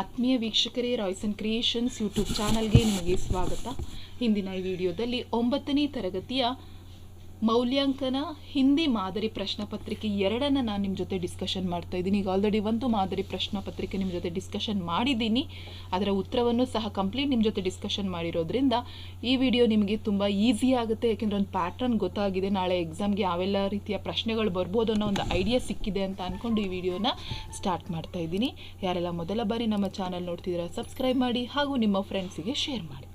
ಆತ್ಮೀಯ ವೀಕ್ಷಕರೇ Royson creations YouTube ಚಾನಲ್ಗೆ ನಿಮಗೆ ಸ್ವಾಗತ. ಇಂದಿನ ಈ ವಿಡಿಯೋದಲ್ಲಿ ಒಂಬತ್ತನೇ ತರಗತಿಯ ಮೌಲ್ಯಾಂಕನ ಹಿಂದಿ ಮಾದರಿ ಪ್ರಶ್ನೆಪತ್ರಿಕೆ ಎರಡನ್ನು ನಾನು ನಿಮ್ಮ ಜೊತೆ ಡಿಸ್ಕಷನ್ ಮಾಡ್ತಾ ಇದ್ದೀನಿ. ಈಗ ಆಲ್ರೆಡಿ ಒಂದು ಮಾದರಿ ಪ್ರಶ್ನೆ ಪತ್ರಿಕೆ ನಿಮ್ಮ ಜೊತೆ ಡಿಸ್ಕಷನ್ ಮಾಡಿದ್ದೀನಿ. ಅದರ ಉತ್ತರವನ್ನು ಸಹ ಕಂಪ್ಲೀಟ್ ನಿಮ್ಮ ಜೊತೆ ಡಿಸ್ಕಷನ್ ಮಾಡಿರೋದ್ರಿಂದ ಈ ವಿಡಿಯೋ ನಿಮಗೆ ತುಂಬ ಈಸಿ ಆಗುತ್ತೆ. ಯಾಕೆಂದರೆ ಒಂದು ಪ್ಯಾಟರ್ನ್ ಗೊತ್ತಾಗಿದೆ. ನಾಳೆ ಎಕ್ಸಾಮ್ಗೆ ಯಾವೆಲ್ಲ ರೀತಿಯ ಪ್ರಶ್ನೆಗಳು ಬರ್ಬೋದು ಅನ್ನೋ ಒಂದು ಐಡಿಯಾ ಸಿಕ್ಕಿದೆ ಅಂತ ಅಂದ್ಕೊಂಡು ಈ ವಿಡಿಯೋನ ಸ್ಟಾರ್ಟ್ ಮಾಡ್ತಾ ಇದ್ದೀನಿ. ಯಾರೆಲ್ಲ ಮೊದಲ ಬಾರಿ ನಮ್ಮ ಚಾನಲ್ ನೋಡ್ತಿದ್ದೀರಾ ಸಬ್ಸ್ಕ್ರೈಬ್ ಮಾಡಿ ಹಾಗೂ ನಿಮ್ಮ ಫ್ರೆಂಡ್ಸಿಗೆ ಶೇರ್ ಮಾಡಿ.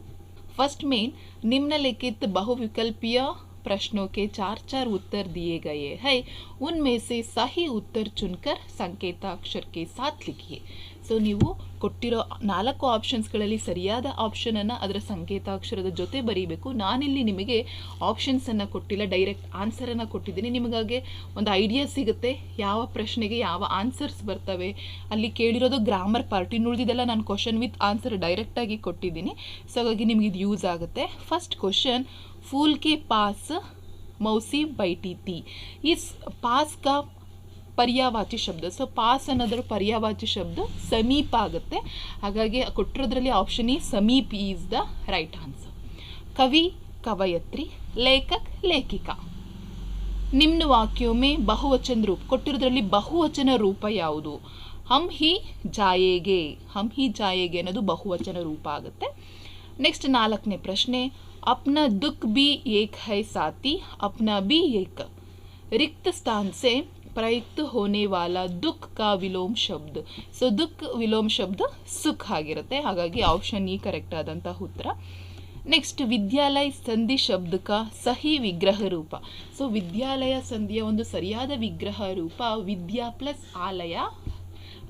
ಫಸ್ಟ್ ಮೇನ್ ನಿಮ್ಮ ಲಿಖಿತ್ ಬಹುವಿಕಲ್ಪೀಯ प्रश्नों के चार चार उत्तर दिए गए हैं उनमें से सही उत्तर चुनकर ಸಂಕೇತಾಕ್ಷರ के साथ लिखिए ಸೊ ನೀವು ಕೊಟ್ಟಿರೋ ನಾಲ್ಕು ಆಪ್ಷನ್ಸ್ಗಳಲ್ಲಿ ಸರಿಯಾದ ಆಪ್ಷನನ್ನು ಅದರ ಸಂಕೇತಾಕ್ಷರದ ಜೊತೆ ಬರೀಬೇಕು ನಾನಿಲ್ಲಿ ನಿಮಗೆ ಆಪ್ಷನ್ಸನ್ನು ಕೊಟ್ಟಿಲ್ಲ ಡೈರೆಕ್ಟ್ ಆನ್ಸರನ್ನು ಕೊಟ್ಟಿದ್ದೀನಿ ನಿಮಗಾಗೆ ಒಂದು ಐಡಿಯಾ ಸಿಗುತ್ತೆ ಯಾವ ಪ್ರಶ್ನೆಗೆ ಯಾವ ಆನ್ಸರ್ಸ್ ಬರ್ತವೆ ಅಲ್ಲಿ ಕೇಳಿರೋದು ಗ್ರಾಮರ್ ಪಾರ್ಟ್ ಇನ್ನು ಉಳಿದಿದ್ದೆಲ್ಲ ನಾನು ಕ್ವಶನ್ ವಿತ್ ಆನ್ಸರ್ ಡೈರೆಕ್ಟಾಗಿ ಕೊಟ್ಟಿದ್ದೀನಿ ಸೊ ಹಾಗಾಗಿ ನಿಮಗೆ ಇದು ಯೂಸ್ ಆಗುತ್ತೆ ಫಸ್ಟ್ ಕ್ವಶನ್ फूल के पास मौसी बैठी थी इस पास का ಪರ್ಯಾವಾಚಿ ಶಬ್ದ ಸೊ ಪಾಸ್ ಅನ್ನೋದ್ರ ಪರ್ಯಾವಾಚಿ ಶಬ್ದ ಸಮೀಪ ಆಗುತ್ತೆ ಹಾಗಾಗಿ ಕೊಟ್ಟಿರೋದ್ರಲ್ಲಿ ಆಪ್ಷನ್ ಈ Sameep is the right answer ಕವಿ ಕವಯತ್ರಿ ಲೇಖಕ್ ಲೇಖಿಕಾ ನಿಮ್ನ ವಾಕ್ಯೊಮ್ಮೆ ಬಹುವಚನ ರೂಪ ಕೊಟ್ಟಿರೋದ್ರಲ್ಲಿ ಬಹುವಚನ ರೂಪ ಯಾವುದು ಹಮ್ ಹಿ ಜಾಯೇಗೆ ಹಮ್ ಹಿ ಜಾಯೇಗೆ ಅನ್ನೋದು ಬಹುವಚನ ರೂಪ ಆಗುತ್ತೆ ನೆಕ್ಸ್ಟ್ ನಾಲ್ಕನೇ ಪ್ರಶ್ನೆ ಅಪ್ನ ದುಃಖ ಬಿ ಏಕ್ ಹೈ ಸಾತಿ ಅಪ್ನ ಬಿ ಏಕ್ रिक्त स्थान से प्रयुक्त होने वाला ದುಃಖ ಕಾ ವಿಲೋಮ್ ಶಬ್ದ ಸೊ ದುಃಖ ವಿಲೋಮ್ ಶಬ್ದ ಸುಖ ಆಗಿರುತ್ತೆ ಹಾಗಾಗಿ ಆಪ್ಷನ್ ಈ ಕರೆಕ್ಟ್ ಆದಂತಹ ಉತ್ತರ ನೆಕ್ಸ್ಟ್ ವಿದ್ಯಾಲಯ ಸಂಧಿ ಶಬ್ದಕ ಸಹಿ ವಿಗ್ರಹ ರೂಪ ಸೊ ವಿದ್ಯಾಲಯ ಸಂಧಿಯ ಒಂದು ಸರಿಯಾದ ವಿಗ್ರಹ ರೂಪ ವಿದ್ಯಾ ಪ್ಲಸ್ ಆಲಯ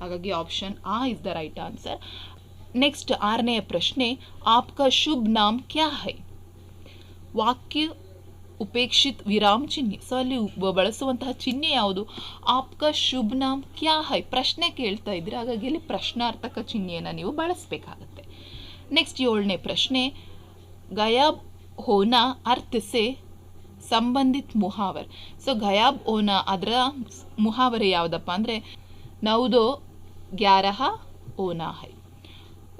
ಹಾಗಾಗಿ ಆಪ್ಷನ್ ಆ is the right answer next ಆರನೆಯ ಪ್ರಶ್ನೆ ಆಪ್ಕ ಶುಭ್ ನಾಮ್ ಕ್ಯಾ ಹೈ ವಾಕ್ಯ ಉಪೇಕ್ಷಿತ್ ವಿರಾಮ್ ಚಿಹ್ನೆ. ಸೊ ಅಲ್ಲಿ ಬಳಸುವಂತಹ ಚಿಹ್ನೆ ಯಾವುದು? ಆಪ್ಕ ಶುಭ್ ನಾಮ್ ಕ್ಯಾ ಹೈ? ಪ್ರಶ್ನೆ ಕೇಳ್ತಾ ಇದ್ರೆ ಹಾಗಾಗಿ ಇಲ್ಲಿ ಪ್ರಶ್ನಾರ್ಥಕ ಚಿಹ್ನೆಯನ್ನು ನೀವು ಬಳಸಬೇಕಾಗತ್ತೆ. ನೆಕ್ಸ್ಟ್ ಏಳನೇ ಪ್ರಶ್ನೆ, ಗಯಾಬ್ ಹೋನಾ ಅರ್ಥ ಸೆ ಸಂಬಂಧಿತ್ ಮುಹಾವರ್. ಸೊ ಗಯಾಬ್ ಓನಾ ಅದರ ಮುಹಾವರೆ ಯಾವುದಪ್ಪ ಅಂದರೆ, ನೌದೋ ಗ್ಯಾರಹ ಓನಾ ಹೈ.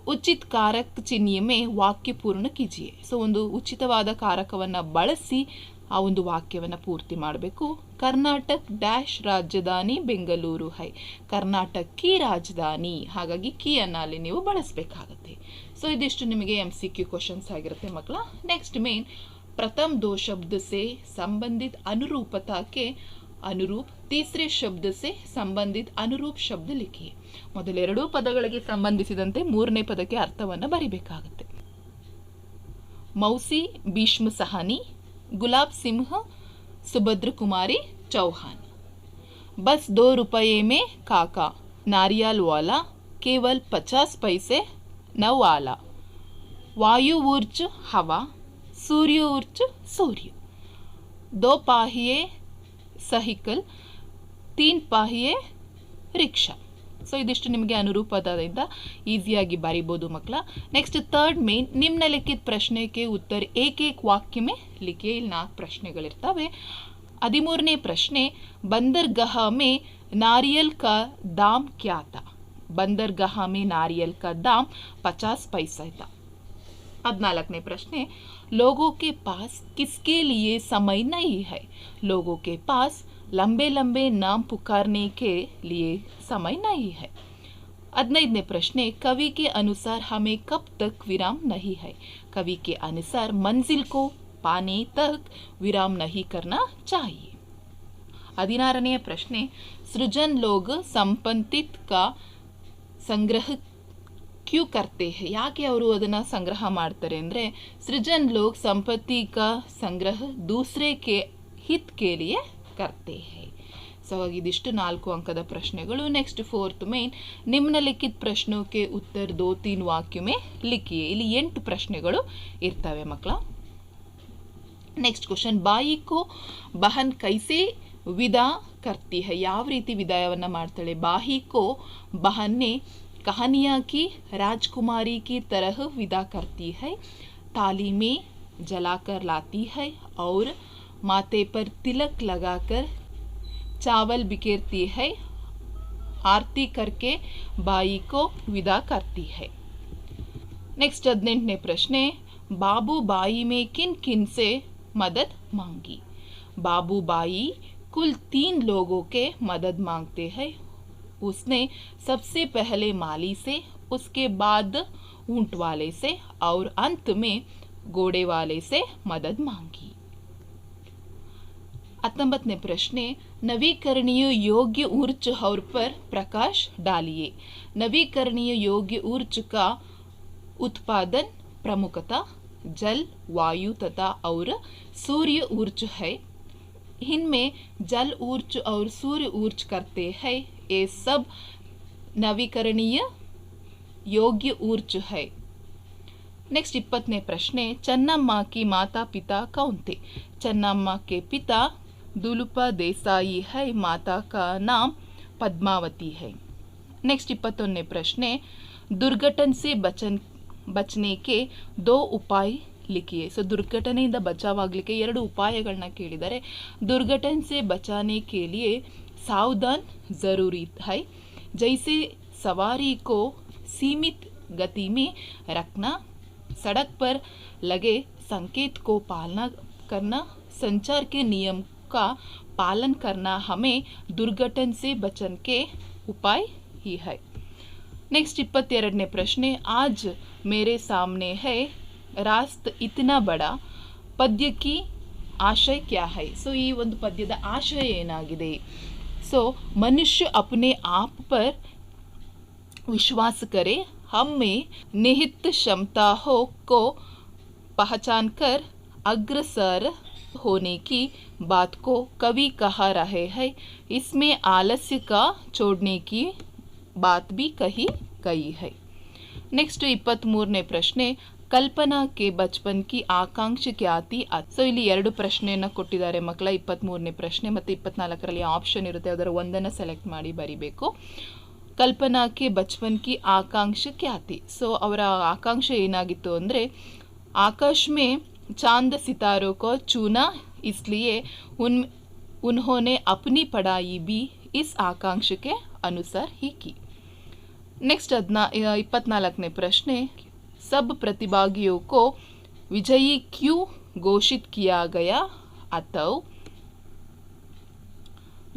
ಉಚಿತ ಕಾರಕ ಚಿಹ್ನೆಯ ವಾಕ್ಯ ಪೂರ್ಣ ಕಿಜಿಯೆ. ಸೊ ಒಂದು ಉಚಿತವಾದ ಕಾರಕವನ್ನು ಬಳಸಿ ಆ ಒಂದು ವಾಕ್ಯವನ್ನು ಪೂರ್ತಿ ಮಾಡಬೇಕು. ಕರ್ನಾಟಕ ಡ್ಯಾಶ್ ರಾಜಧಾನಿ ಬೆಂಗಳೂರು ಹೈ. ಕರ್ನಾಟಕ ಕಿ ರಾಜಧಾನಿ. ಹಾಗಾಗಿ ಕೀ ಅನ್ನ ನೀವು ಬಳಸಬೇಕಾಗತ್ತೆ. ಸೊ ಇದಿಷ್ಟು ನಿಮಗೆ ಎಂ ಸಿ ಕ್ಯೂ ಕ್ವಶನ್ಸ್ ಆಗಿರುತ್ತೆ ಮಕ್ಕಳ. ನೆಕ್ಸ್ಟ್ ಮೇನ್ ಪ್ರಥಮ ದೋಷಬ್ದಸೆ ಶಬ್ದ ಸಂಬಂಧಿತ ಅನುರೂಪತಾಕ್ಕೆ ಅನುರೂಪ್, ತೀಸ್ರೆ ಶಬ್ದ ಸೆ ಸಂಬಂಧಿತ ಅನುರೂಪ್ ಶಬ್ದ ಲಿಖಿ. ಮೊದಲೆರಡೂ ಪದಗಳಿಗೆ ಸಂಬಂಧಿಸಿದಂತೆ ಮೂರನೇ ಪದಕ್ಕೆ ಅರ್ಥವನ್ನು ಬರಿಬೇಕಾಗುತ್ತೆ. ಮೌಸಿ, ಭೀಷ್ಮ ಸಹಾನಿ, ಗುಲಾಬ್ ಸಿಂಹ, ಸುಭದ್ರ ಕುಮಾರಿ, ಚೌಹಾನ್. ಬಸ್ ದೋ ರೂಪಾಯಿ ಮೇ ಕಾಕಾ, ನಾರಿಯಾಲ್ ವಾಲಾ, ಕೇವಲ್ ಪಚಾಸ್ ಪೈಸೆ ನವ್ ಆಲಾ. ವಾಯು ಊರ್ಚು ಹವಾ, ಸೂರ್ಯ ಊರ್ಚು ಸೂರ್ಯ. ದೋ ಪಾಹಿಯೇ ಸಹಿಕಲ್ ತೀನ್ ಪಾಹಿಯೇ ರಿಕ್ಷಾ. ಸೊ ಇದಿಷ್ಟು ನಿಮಗೆ ಅನುರೂಪದಿಂದ ಈಸಿಯಾಗಿ ಬರಿಬೋದು ಮಕ್ಕಳ. ನೆಕ್ಸ್ಟ್ ಥರ್ಡ್ ಮೇನ್ ನಿಮ್ನಲಿಖಿತ ಪ್ರಶ್ನೆಗೆ ಉತ್ತರ, ಏಕೇಕ್ ವಾಕ್ಯಮೇ ಲಿಖಿಯೇ ಇಲ್ಲಿ ನಾಲ್ಕು ಪ್ರಶ್ನೆಗಳಿರ್ತವೆ. ಹದಿಮೂರನೇ ಪ್ರಶ್ನೆ, ಬಂದರ್ಗಹ ಮೇ ನಾರಿಯಲ್ ಕ ದಾಮ್ ಬಂದರ್ ಬಂದರ್ಗಹ ಮೇ ನಾರಿಯಲ್ ಕ ದಾಮ್ ಪಚಾಸ್ ಪೈಸಾ पदनालक ने प्रश्न है लोगों के पास किसके लिए समय नहीं है? लोगों के पास लंबे लंबे नाम पुकारने के लिए समय नहीं है। अदनैद ने प्रश्न, कवि के अनुसार हमें कब तक विराम नहीं है? कवि के अनुसार मंजिल को पाने तक विराम नहीं करना चाहिए। ಹದಿನಾರನೆಯ ಪ್ರಶ್ನೆ सृजन लोग ಸಂಪಂತಿತ್ का संग्रह ಕ್ಯೂ ಕರ್ತೆ? ಯಾಕೆ ಅವರು ಅದನ್ನು ಸಂಗ್ರಹ ಮಾಡ್ತಾರೆ ಅಂದರೆ, ಸೃಜನ್ ಲೋಕ್ ಸಂಪತ್ತಿ ಕಾ ಸಂಗ್ರಹ ದೂಸರೆ ಕೆ, ಹಿತ್ ಕೆ ಕರ್ತೆ ಹೈ. ಸೊ ಇದಿಷ್ಟು ನಾಲ್ಕು ಅಂಕದ ಪ್ರಶ್ನೆಗಳು. ನೆಕ್ಸ್ಟ್ ಫೋರ್ತ್ ಮೇನ್ ನಿಮ್ನಲಿಖಿತ ಪ್ರಶ್ನೋಕೆ ಉತ್ತರ ದೋ ತೀನ್ ವಾಕ್ಯಮೇ ಲಿಖಿಯೇ? ಇಲ್ಲಿ ಎಂಟು ಪ್ರಶ್ನೆಗಳು ಇರ್ತವೆ ಮಕ್ಕಳ ನೆಕ್ಸ್ಟ್ ಕ್ವಶನ್ ಬಾಯಿ ಕೋ ಬಹನ್ ಕೈಸೆ ವಿದಾ ಕರ್ತಿ ಯಾವ ರೀತಿ ವಿದಾಯವನ್ನು ಮಾಡ್ತಾಳೆ? ಬಾಹಿಕೋ ಬಹನ್ನೆ कहानिया की राजकुमारी की तरह विदा करती है ताली में जलाकर लाती है और माथे पर तिलक लगाकर चावल बिखेरती है, आरती करके बाई को विदा करती है। नेक्स्ट प्रश्न बाबू बाई में किन किन से मदद मांगी? बाबू बाई कुल तीन लोगों के मदद मांगते हैं उसने सबसे पहले माली से, उसके बाद ऊँट वाले से और अंत में घोड़े वाले से मदद मांगी। अतंबत ने प्रश्न, नवीकरणीय योग्य ऊर्ज हौर पर प्रकाश डालिए। नवीकरणीय योग्य ऊर्ज का उत्पादन प्रमुखता जल, वायु तथा और सूर्य ऊर्ज है। इनमें जल ऊर्ज और सूर्य ऊर्ज करते है। ये सब नवीकरणीय योग्य ऊर्ज है। नेक्स्ट इपत्ने प्रश्ने, चन्नम्मा की माता पिता कौन थे? चन्नम्मा के पिता दुलुपा देसाई है। माता का नाम पद्मावती है। नेक्स्ट इपत्ने प्रश्ने, दुर्घटन से बचन, बचने के दो उपाय ಮಾಡಲಿಕ್ಕೆ ಸೊ एर उपाय ಎರಡು दुर्घटन से बचाने के लिए सावधान ज़रूरी है जैसे सवारी को सीमित गति में रखना सड़क पर लगे संकेत को पालना करना संचार के नियम का पालन करना हमें दुर्घटन से बचन के उपाय ही है नेक्स्ट इपत् प्रश्न आज मेरे सामने है रास्त इतना बड़ा ಪದ್ಯ ಕಿ ಆಶಯ ಕ್ಯಾ ಹೈ ಸೊ ಈ ಒಂದು ಪದ್ಯದ ಆಶಯ ಏನಾಗಿದೆ ಸೊ ಮನುಷ್ಯ ಅಪನೆ ಆಪ್ ಪರ್ विश्वास करे हम में निहित क्षमता हो को पहचान कर अग्रसर होने की बात को कवि कहा रहे हैं इसमें आलस्य का छोड़ने की बात भी कही गई है ನೆಕ್ಸ್ಟ್ ಇಪ್ಪತ್ತ್ಮೂರನೇ ಪ್ರಶ್ನೆ ಕಲ್ಪನಾ ಕೆ ಬಚ್ಪನ್ ಕಿ ಆಕಾಂಕ್ಷಿ ಖ್ಯಾತಿ ಸೊ ಇಲ್ಲಿ ಎರಡು ಪ್ರಶ್ನೆಯನ್ನು ಕೊಟ್ಟಿದ್ದಾರೆ ಮಕ್ಕಳ. ಇಪ್ಪತ್ತ್ಮೂರನೇ ಪ್ರಶ್ನೆ ಮತ್ತು ಇಪ್ಪತ್ನಾಲ್ಕರಲ್ಲಿ ಆಪ್ಷನ್ ಇರುತ್ತೆ. ಅದರ ಒಂದನ್ನು ಸೆಲೆಕ್ಟ್ ಮಾಡಿ ಬರಿಬೇಕು. ಕಲ್ಪನಾ ಕೆ ಬಚ್ಪನ್ ಕಿ ಆಕಾಂಕ್ಷಿ ಖ್ಯಾತಿ ಸೊ ಅವರ ಆಕಾಂಕ್ಷೆ ಏನಾಗಿತ್ತು ಅಂದರೆ, ಆಕಾಶ್ ಮೇ ಚಾಂದ ಸಿತಾರೋ ಕೋ, ಚೂನಾ, ಇಸ್ಲಿಯೇ ಉನ್, ಉನ್ಹೋನೆ ಅಪ್ನಿ ಪಡಾಯಿ ಬಿ ಇಸ್ ಆಕಾಂಕ್ಷೆಗೆ ಅನುಸಾರ ಹೀಕಿ ನೆಕ್ಸ್ಟ್ ಅದನ್ನ ಇಪ್ಪತ್ನಾಲ್ಕನೇ ಪ್ರಶ್ನೆ सब प्रतिभागियों को विजयी क्यों घोषित किया गया अतः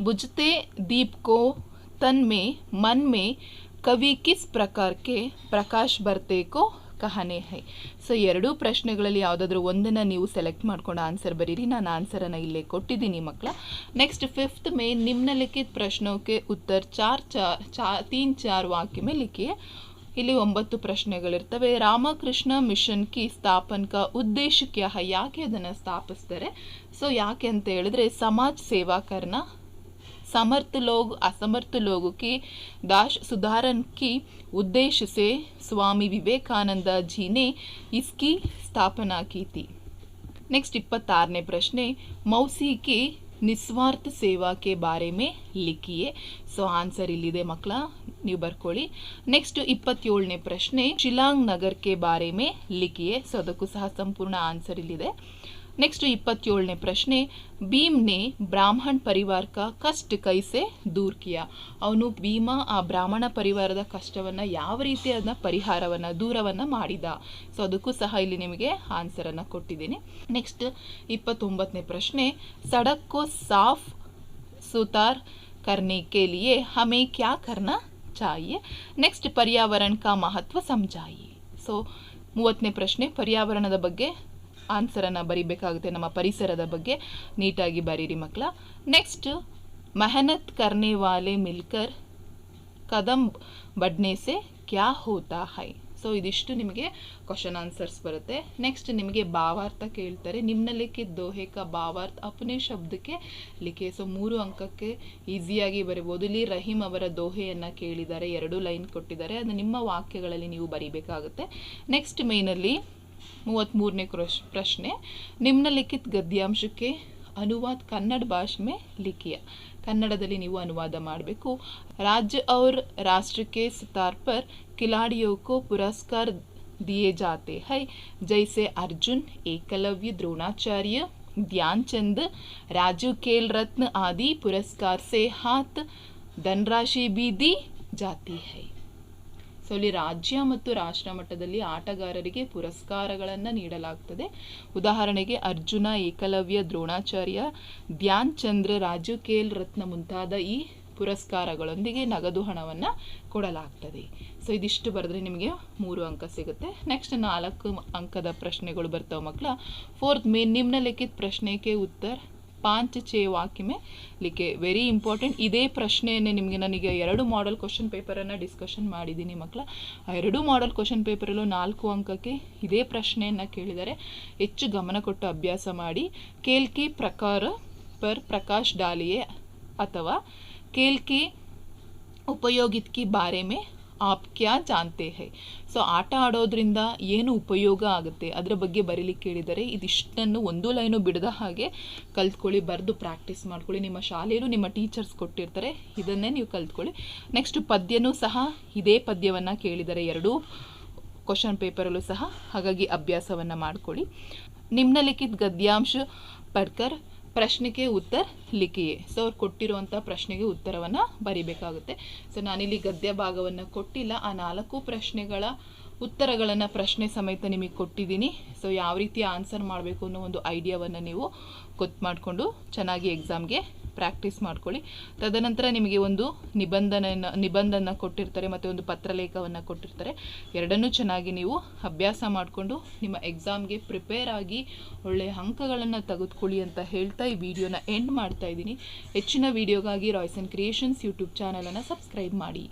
बुझते दीप को तन में मन में कवि किस प्रकार के प्रकाश भरते को ಕಹನೆ ಹೈ ಸೊ ಎರಡೂ ಪ್ರಶ್ನೆಗಳಲ್ಲಿ ಯಾವುದಾದ್ರೂ ಒಂದನ್ನು ನೀವು ಸೆಲೆಕ್ಟ್ ಮಾಡ್ಕೊಂಡು ಆನ್ಸರ್ ಬರೀರಿ ನಾನು ಆನ್ಸರನ್ನು ಇಲ್ಲೇ ಕೊಟ್ಟಿದ್ದೀನಿ ಮಕ್ಕಳ ನೆಕ್ಸ್ಟ್ ಫಿಫ್ತ್ ಮೇ ನಿಮ್ನಲಿಖಿತ ಪ್ರಶ್ನೋಕೆ ಉತ್ತರ ಚಾರ್ ಚಾರ್ ಚಾ ತೀನ್ ಚಾರ್ ವಾಕ್ಯ ಮೇ ಲಿಖಿಯೇ ಇಲ್ಲಿ ಒಂಬತ್ತು ಪ್ರಶ್ನೆಗಳಿರ್ತವೆ. ರಾಮಕೃಷ್ಣ ಮಿಷನ್ ಕಿ ಸ್ಥಾಪನಕ ಉದ್ದೇಶಕ್ಕೆ ಯಾಕೆ ಅದನ್ನು ಸ್ಥಾಪಿಸ್ತಾರೆ? ಸೊ ಯಾಕೆ ಅಂತ ಹೇಳಿದ್ರೆ, ಸಮಾಜ ಸೇವಾಕರ್ನ ಸಮರ್ಥ ಲೋಗ್, ಅಸಮರ್ಥ ಲೋಗಕ್ಕೆ ದಾಶ್ ಸುಧಾರನ್ಕಿ ಉದ್ದೇಶಿಸಿ ಸ್ವಾಮಿ ವಿವೇಕಾನಂದ स्वामी ಇಸ್ಕಿ जी ने ನೆಕ್ಸ್ಟ್ ಇಪ್ಪತ್ತಾರನೇ ಪ್ರಶ್ನೆ ಮೌಸಿಗೆ ನಿಸ್ವಾರ್ಥ ಸೇವಾಕ್ಕೆ ಬಾರೆ ಮೇ ಲಿಖಿಯೇ. ಸೊ ಆನ್ಸರ್ ಇಲ್ಲಿದೆ ಮಕ್ಕಳ, ನೀವು ಬರ್ಕೊಳ್ಳಿ. ನೆಕ್ಸ್ಟ್ ಇಪ್ಪತ್ತೇಳನೇ ಪ್ರಶ್ನೆ, ಶಿಲಾಂಗ್ ನಗರಕ್ಕೆ ಬಾರೆ ಮೇ ಲಿಖಿಯೇ. ಸೊ ಅದಕ್ಕೂ ಸಹ ಸಂಪೂರ್ಣ ಆನ್ಸರ್ ಇಲ್ಲಿದೆ. ನೆಕ್ಸ್ಟ್ ಇಪ್ಪತ್ತೇಳನೇ ಪ್ರಶ್ನೆ ಭೀಮ್ನೆ ಬ್ರಾಹ್ಮಣ್ ಪರಿವಾರ ಕಾ ಕಷ್ಟ ಕೈಸೆ ದೂರ್ ಕಿಯಾ ಅವನು ಭೀಮ ಆ ಬ್ರಾಹ್ಮಣ ಪರಿವಾರದ ಕಷ್ಟವನ್ನು ಯಾವ ರೀತಿ ಅದನ್ನ ಪರಿಹಾರವನ್ನು ದೂರವನ್ನು ಮಾಡಿದ ಸೊ ಅದಕ್ಕೂ ಸಹ ಇಲ್ಲಿ ನಿಮಗೆ ಆನ್ಸರನ್ನು ಕೊಟ್ಟಿದ್ದೀನಿ ನೆಕ್ಸ್ಟ್ ಇಪ್ಪತ್ತೊಂಬತ್ತನೇ ಪ್ರಶ್ನೆ ಸಡಕ್ ಕೋ ಸಾಫ್ सुतार करने के लिए हमें क्या करना चाहिए ನೆಕ್ಸ್ಟ್ ಪರ್ಯಾವರಣ ಕಾ ಮಹತ್ವ ಸಮಜಾಯಿ ಸೊ ಮೂವತ್ತನೇ ಪ್ರಶ್ನೆ ಪರ್ಯಾವರಣದ ಬಗ್ಗೆ ಆನ್ಸರನ್ನು ಬರಿಬೇಕಾಗುತ್ತೆ ನಮ್ಮ ಪರಿಸರದ ಬಗ್ಗೆ ನೀಟಾಗಿ ಬರೀರಿ ಮಕ್ಕಳ. ನೆಕ್ಸ್ಟ್ ಮೆಹನತ್ ಕರ್ನೆ ವಾಲೆ ಮಿಲ್ಕರ್ ಕದಂ ಬಡ್ನೇಸೆ ಕ್ಯಾ ಹೋತಾ ಹೈ? ಸೊ ಇದಿಷ್ಟು ನಿಮಗೆ ಕ್ವಶನ್ ಆನ್ಸರ್ಸ್ ಬರುತ್ತೆ. ನೆಕ್ಸ್ಟ್ ನಿಮಗೆ ಭಾವಾರ್ಥ ಕೇಳ್ತಾರೆ. ನಿಮ್ನಲಿಕ್ಕೆ ದೋಹೇಕ ಭಾವಾರ್ಥ ಅಪನೆ ಶಬ್ದಕ್ಕೆ ಲಿಖೆ. ಸೊ ಮೂರು ಅಂಕಕ್ಕೆ ಈಸಿಯಾಗಿ ಬರಿಬೋದು. ಇಲ್ಲಿ ರಹೀಮ್ ಅವರ ದೋಹೆಯನ್ನು ಕೇಳಿದ್ದಾರೆ. ಎರಡು ಲೈನ್ ಕೊಟ್ಟಿದ್ದಾರೆ. ಅದು ನಿಮ್ಮ ವಾಕ್ಯಗಳಲ್ಲಿ ನೀವು ಬರಿಬೇಕಾಗುತ್ತೆ. ನೆಕ್ಸ್ಟ್ ಮೇನಲ್ಲಿ ಮೂವತ್ತ್ಮೂರನೇ ಕ್ರಶ್ ಪ್ರಶ್ನೆ ನಿಮ್ನಲಿಖಿತ ಗದ್ಯಾಂಶಕ್ಕೆ ಅನುವಾದ ಕನ್ನಡ ಭಾಷೆ ಮೇ ಲಿಖಿಯ ಕನ್ನಡದಲ್ಲಿ ನೀವು ಅನುವಾದ ಮಾಡಬೇಕು राज्य और राष्ट्र के स्तर पर खिलाड़ियों को पुरस्कार दिए जाते हैं जैसे अर्जुन एकलव्य द्रोणाचार्य ध्यानचंद राजू खेल रत्न आदि पुरस्कार से हाथ ಧನರಾಶಿ ಬಿ ದಿ ಜಾತಿ ಹೈ ಸೊ ಇಲ್ಲಿ ರಾಜ್ಯ ಮತ್ತು ರಾಷ್ಟ್ರ ಮಟ್ಟದಲ್ಲಿ ಆಟಗಾರರಿಗೆ ಪುರಸ್ಕಾರಗಳನ್ನು ನೀಡಲಾಗ್ತದೆ. ಉದಾಹರಣೆಗೆ ಅರ್ಜುನ, ಏಕಲವ್ಯ, ದ್ರೋಣಾಚಾರ್ಯ ಧ್ಯಾನ್ ಚಂದ್ರ ರಾಜು ಕೇಲ್ ರತ್ನ ಮುಂತಾದ ಈ ಪುರಸ್ಕಾರಗಳೊಂದಿಗೆ ನಗದು ಹಣವನ್ನು ಕೊಡಲಾಗ್ತದೆ. ಸೊ, ಇದಿಷ್ಟು ಬರೆದ್ರೆ ನಿಮಗೆ ಮೂರು ಅಂಕ ಸಿಗುತ್ತೆ. ನೆಕ್ಸ್ಟ್ ನಾಲ್ಕು ಅಂಕದ ಪ್ರಶ್ನೆಗಳು ಬರ್ತಾವೆ ಮಕ್ಕಳ ಫೋರ್ತ್ ಮೇ ನಿಮ್ನಲಿಖಿತ ಪ್ರಶ್ನೆಗೆ ಉತ್ತರ ಪಾಂಚ್ ಚೇ ವಾಕ್ಯಮೆ ಲಿಕೆ ವೆರಿ ಇಂಪಾರ್ಟೆಂಟ್ ಇದೇ ಪ್ರಶ್ನೆಯನ್ನೇ ನಿಮಗೆ ನನಗೆ ಎರಡು ಮಾಡೆಲ್ ಕ್ವಶನ್ ಪೇಪರನ್ನು ಡಿಸ್ಕಷನ್ ಮಾಡಿದ್ದೀನಿ ಮಕ್ಕಳ ಆ ಎರಡು ಮಾಡೆಲ್ ಕ್ವಶನ್ ಪೇಪರಲ್ಲೂ ನಾಲ್ಕು ಅಂಕಕ್ಕೆ ಇದೇ ಪ್ರಶ್ನೆಯನ್ನು ಕೇಳಿದರೆ ಹೆಚ್ಚು ಗಮನ ಕೊಟ್ಟು ಅಭ್ಯಾಸ ಮಾಡಿ. ಕೇಲ್ಕಿ ಪ್ರಕಾರ ಪರ್ ಪ್ರಕಾಶ್ ಡಾಲಿಯೇ ಅಥವಾ ಕೇಲ್ಕಿ ಉಪಯೋಗಿತ್ಕಿ ಕಿ ಬಾರೆ ಮೇ ಆಪ್ ಕ್ಯಾ ಜಾನ್ತೆ ಹೈ ಸೊ ಆಟ ಆಡೋದ್ರಿಂದ ಏನು ಉಪಯೋಗ ಆಗುತ್ತೆ? ಅದರ ಬಗ್ಗೆ ಬರೀಲಿಕ್ಕೆ ಕೇಳಿದರೆ ಇದಿಷ್ಟನ್ನು ಒಂದು ಲೈನು ಬಿಡದ ಹಾಗೆ ಕಲ್ತ್ಕೊಳ್ಳಿ, ಬರೆದು ಪ್ರಾಕ್ಟೀಸ್ ಮಾಡ್ಕೊಳ್ಳಿ. ನಿಮ್ಮ ಶಾಲೆಯಲ್ಲೂ ನಿಮ್ಮ ಟೀಚರ್ಸ್ ಕೊಟ್ಟಿರ್ತಾರೆ, ಇದನ್ನೇ ನೀವು ಕಲ್ತ್ಕೊಳ್ಳಿ. ನೆಕ್ಸ್ಟ್ ಪದ್ಯನೂ ಸಹ ಇದೇ ಪದ್ಯವನ್ನು ಕೇಳಿದರೆ ಎರಡೂ ಕ್ವಶನ್ ಪೇಪರಲ್ಲೂ ಸಹ ಹಾಗಾಗಿ ಅಭ್ಯಾಸವನ್ನು ಮಾಡ್ಕೊಳ್ಳಿ. ನಿಮ್ನಲಿಖಿತ ಗದ್ಯಾಂಶ ಪಡ್ಕರ್ ಪ್ರಶ್ನೆಗೆ ಉತ್ತರ ಲಿಖಿಯೇ. ಸೊ ಅವ್ರು ಕೊಟ್ಟಿರುವಂಥ ಪ್ರಶ್ನೆಗೆ ಉತ್ತರವನ್ನು ಬರಿಬೇಕಾಗುತ್ತೆ. ಸೊ ನಾನಿಲ್ಲಿ ಗದ್ಯ ಭಾಗವನ್ನು ಕೊಟ್ಟಿಲ್ಲ. ಆ ನಾಲ್ಕು ಪ್ರಶ್ನೆಗಳ ಉತ್ತರಗಳನ್ನು ಪ್ರಶ್ನೆ ಸಮೇತ ನಿಮಗೆ ಕೊಟ್ಟಿದ್ದೀನಿ. ಸೊ ಯಾವ ರೀತಿ ಆನ್ಸರ್ ಮಾಡಬೇಕು ಅನ್ನೋ ಒಂದು ಐಡಿಯಾವನ್ನು ನೀವು ಗೊತ್ತು ಮಾಡಿಕೊಂಡು ಚೆನ್ನಾಗಿ ಎಕ್ಸಾಮ್ಗೆ ಪ್ರಾಕ್ಟೀಸ್ ಮಾಡ್ಕೊಳ್ಳಿ. ತದನಂತರ ನಿಮಗೆ ಒಂದು ನಿಬಂಧನೆಯನ್ನು, ನಿಬಂಧನ ಕೊಟ್ಟಿರ್ತಾರೆ ಮತ್ತು ಒಂದು ಪತ್ರಲೇಖವನ್ನು ಕೊಟ್ಟಿರ್ತಾರೆ. ಎರಡನ್ನೂ ಚೆನ್ನಾಗಿ ನೀವು ಅಭ್ಯಾಸ ಮಾಡಿಕೊಂಡು ನಿಮ್ಮ ಎಕ್ಸಾಮ್ಗೆ ಪ್ರಿಪೇರ್ ಆಗಿ ಒಳ್ಳೆಯ ಅಂಕಗಳನ್ನು ತೆಗೆದುಕೊಳ್ಳಿ ಅಂತ ಹೇಳ್ತಾ ಈ ವಿಡಿಯೋನ ಎಂಡ್ ಮಾಡ್ತಾ ಇದ್ದೀನಿ. ಹೆಚ್ಚಿನ ವಿಡಿಯೋಗಾಗಿ ಆ್ಯಂಡ್ ಕ್ರಿಯೇಷನ್ಸ್ ಯೂಟ್ಯೂಬ್ ಚಾನಲನ್ನು ಸಬ್ಸ್ಕ್ರೈಬ್ ಮಾಡಿ.